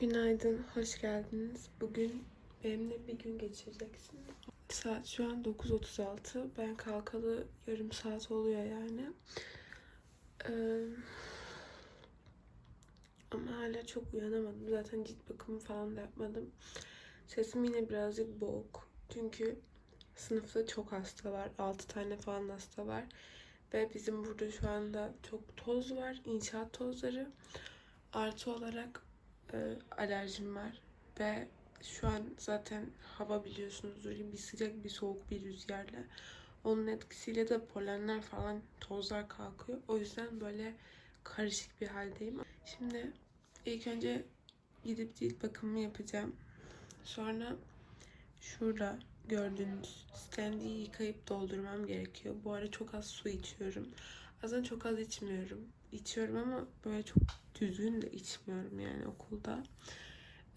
Günaydın, hoş geldiniz. Bugün benimle bir gün geçireceksiniz. Saat şu an 9.36. Ben kalkalı yarım saat oluyor yani. Ee, ama hala çok uyanamadım. Zaten cilt bakımı falan da yapmadım. Sesim yine birazcık boğuk. Çünkü sınıfta çok hasta var. 6 tane falan hasta var. Ve bizim burada şu anda çok toz var. İnşaat tozları. Artı olarak e, alerjim var ve şu an zaten hava biliyorsunuz bir sıcak bir soğuk bir rüzgarla onun etkisiyle de polenler falan tozlar kalkıyor. O yüzden böyle karışık bir haldeyim. Şimdi ilk önce gidip cilt bakımımı yapacağım. Sonra şurada gördüğünüz standeyi yıkayıp doldurmam gerekiyor. Bu ara çok az su içiyorum. Aslında çok az içmiyorum. İçiyorum ama böyle çok düzgün de içmiyorum yani okulda.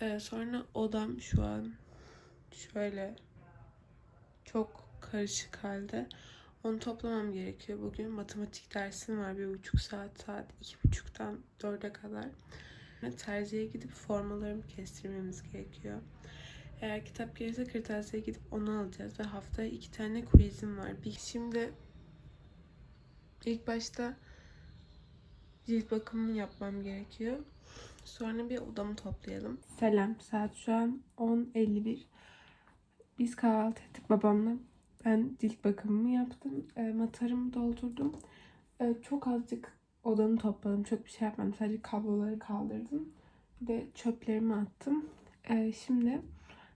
Ee, sonra odam şu an şöyle çok karışık halde. Onu toplamam gerekiyor. Bugün matematik dersim var. Bir buçuk saat, saat iki buçuktan dörde kadar. Terziye gidip formalarımı kestirmemiz gerekiyor. Eğer kitap gelirse kırtasiye gidip onu alacağız ve haftaya iki tane quizim var. Bir şimdi ilk başta cilt bakımını yapmam gerekiyor. Sonra bir odamı toplayalım. Selam. Saat şu an 10.51. Biz kahvaltı ettik babamla. Ben cilt bakımımı yaptım. E, matarımı doldurdum. E, çok azıcık odamı topladım. Çok bir şey yapmadım. Sadece kabloları kaldırdım. Bir de çöplerimi attım. E, şimdi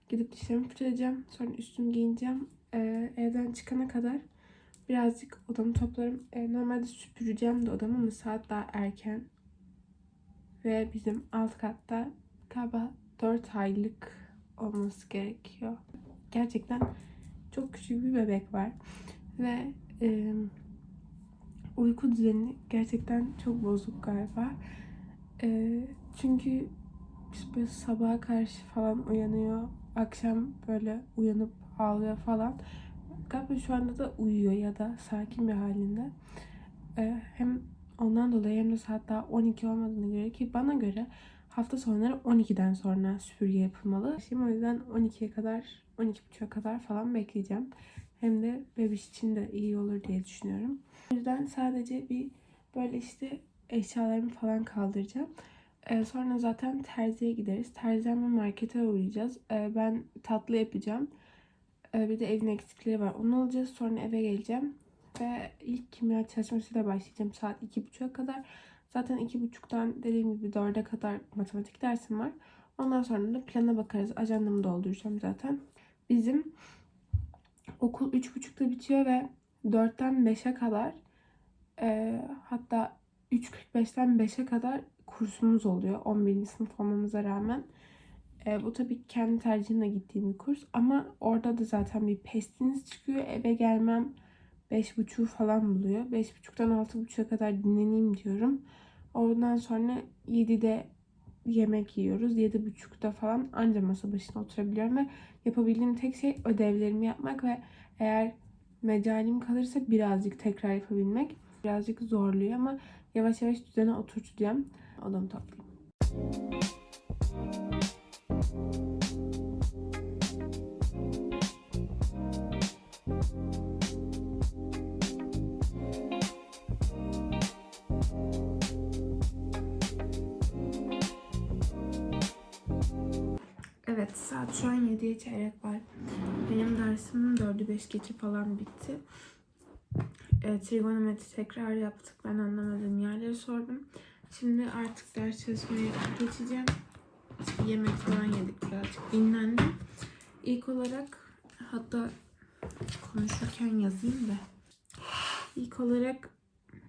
gidip dişlerimi fırçalayacağım. Sonra üstümü giyineceğim. E, evden çıkana kadar birazcık odamı toplarım. E, normalde süpüreceğim de odamı ama saat daha erken. Ve bizim alt katta galiba 4 aylık olması gerekiyor. Gerçekten çok küçük bir bebek var. Ve e, uyku düzeni gerçekten çok bozuk galiba. E, çünkü böyle sabaha karşı falan uyanıyor. Akşam böyle uyanıp ağlıyor falan. Galiba şu anda da uyuyor ya da sakin bir halinde. Ee, hem ondan dolayı hem de saat daha 12 olmadığına göre ki bana göre hafta sonları 12'den sonra süpürge yapılmalı. Şimdi o yüzden 12'ye kadar, 12.30'a kadar falan bekleyeceğim. Hem de bebiş için de iyi olur diye düşünüyorum. O yüzden sadece bir böyle işte eşyalarımı falan kaldıracağım. Ee, sonra zaten terziye gideriz. Terziden markete uğrayacağız. Ee, ben tatlı yapacağım. Ee, bir de evin eksikleri var. Onu alacağız. Sonra eve geleceğim. Ve ilk kimya çalışmasıyla başlayacağım saat 2.30'a kadar. Zaten 2.30'dan dediğim gibi 4'e kadar matematik dersim var. Ondan sonra da plana bakarız. Ajandamı dolduracağım zaten. Bizim okul 3.30'da bitiyor ve 4'ten 5'e kadar e, hatta 3.45'ten 5'e kadar kursumuz oluyor. 11. sınıf olmamıza rağmen. E, bu tabii kendi tercihimle gittiğim bir kurs. Ama orada da zaten bir pestiniz çıkıyor. Eve gelmem 5.30 falan buluyor. 5.30'dan 6.30'a kadar dinleneyim diyorum. Ondan sonra 7'de yemek yiyoruz. 7.30'da falan anca masa başına oturabiliyorum ve yapabildiğim tek şey ödevlerimi yapmak ve eğer mecalim kalırsa birazcık tekrar yapabilmek. Birazcık zorluyor ama yavaş yavaş düzene oturtacağım. Odamı toplayayım. Evet saat şu an 7'ye çeyrek var. Benim dersim 4'ü 5 geçe falan bitti. E, trigonometri tekrar yaptık. Ben anlamadığım yerleri sordum. Şimdi artık ders çalışmaya geçeceğim. Yemek falan yedik birazcık. Dinlendim. İlk olarak hatta konuşurken yazayım da. İlk olarak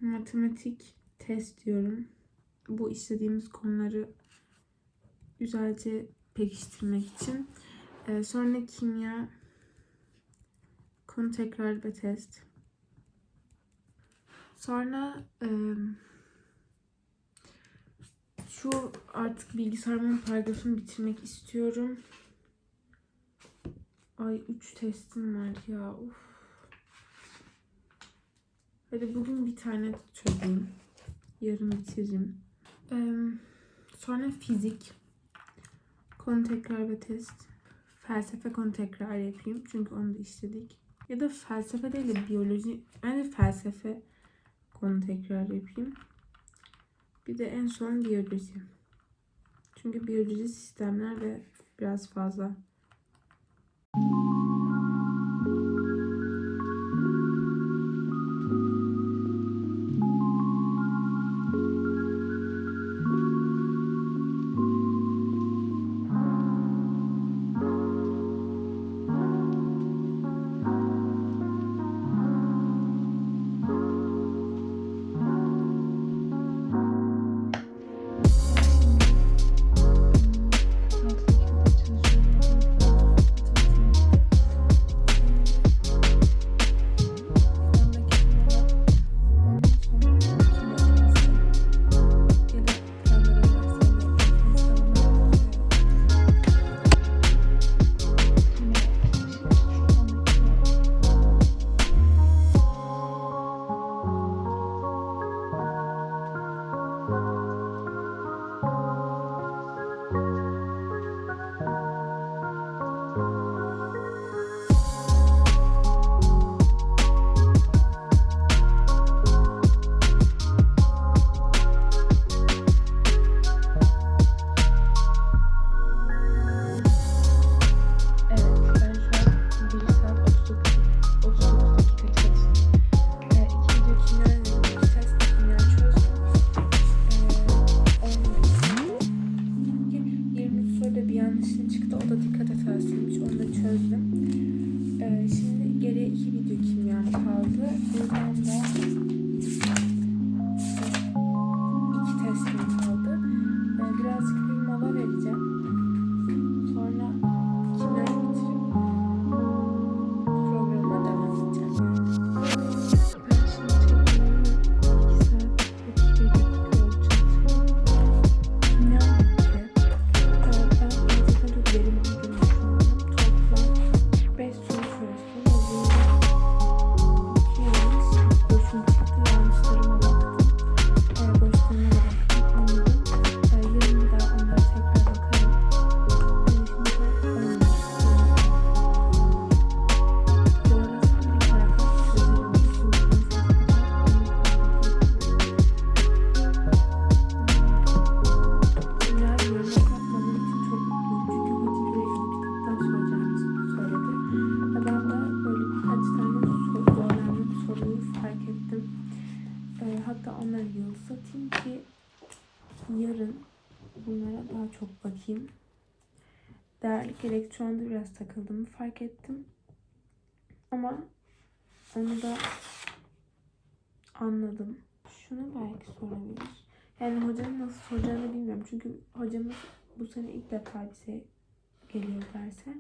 matematik test diyorum. Bu istediğimiz konuları güzelce pekiştirmek için. Ee, sonra kimya konu tekrar ve test. Sonra e, şu artık bilgisayarımın paragrafını bitirmek istiyorum. Ay 3 testim var ya. Of. Hadi bugün bir tane çözeyim. Yarın bitiririm. Ee, sonra fizik. Konu tekrar ve test. Felsefe konu tekrar yapayım. Çünkü onu da işledik. Ya da felsefe değil de biyoloji. Bence felsefe konu tekrar yapayım. Bir de en son biyoloji. Çünkü biyoloji sistemler ve biraz fazla. Remember. Hatta onları yılsatayım ki yarın bunlara daha çok bakayım. Değerlik elektronda biraz takıldığımı fark ettim. Ama onu da anladım. Şunu belki sorabilir. Yani hocanın nasıl soracağını bilmiyorum. Çünkü hocamız bu sene ilk defa bize geliyor derse.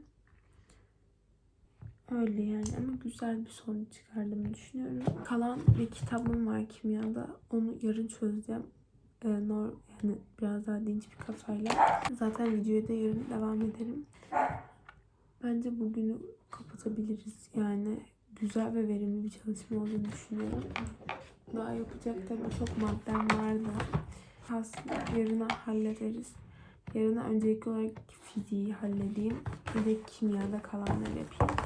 Öyle yani ama güzel bir sonuç çıkardığımı düşünüyorum. Kalan bir kitabım var kimyada. Onu yarın çözeceğim. Ee, nor yani biraz daha dinç bir kafayla. Zaten videoya da yarın devam ederim. Bence bugünü kapatabiliriz. Yani güzel ve verimli bir çalışma olduğunu düşünüyorum. Daha yapacak tabii çok maddem vardı. Aslında yarına hallederiz. Yarına öncelikli olarak fiziği halledeyim. Bir de kimyada kalanları yapayım.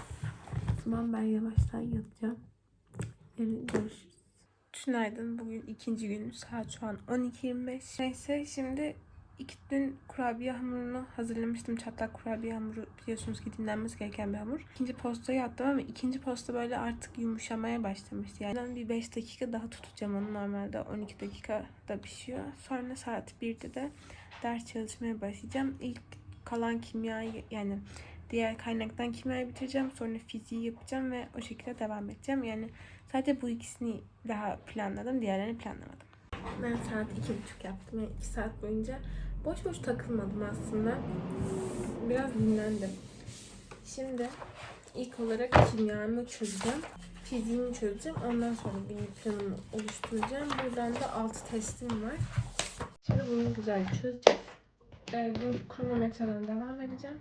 Zaman ben yavaştan yatacağım. Yarın görüşürüz. Günaydın. Bugün ikinci gün. Saat şu an 12.25. Neyse şimdi ilk dün kurabiye hamurunu hazırlamıştım. Çatlak kurabiye hamuru biliyorsunuz ki dinlenmesi gereken bir hamur. İkinci postayı attım ama ikinci posta böyle artık yumuşamaya başlamıştı. Yani ben bir 5 dakika daha tutacağım onu. Normalde 12 dakikada pişiyor. Sonra saat 1'de de ders çalışmaya başlayacağım. İlk kalan kimyayı yani diğer kaynaktan kimyayı bitireceğim. Sonra fiziği yapacağım ve o şekilde devam edeceğim. Yani sadece bu ikisini daha planladım. Diğerlerini planlamadım. Ben saat iki buçuk yaptım. Yani iki saat boyunca boş boş takılmadım aslında. Biraz dinlendim. Şimdi ilk olarak kimyamı çözeceğim. Fiziğini çözeceğim. Ondan sonra günlük planımı oluşturacağım. Buradan da 6 testim var. Şimdi bunu güzel çözeceğim. Ee, bu kronometreden devam edeceğim.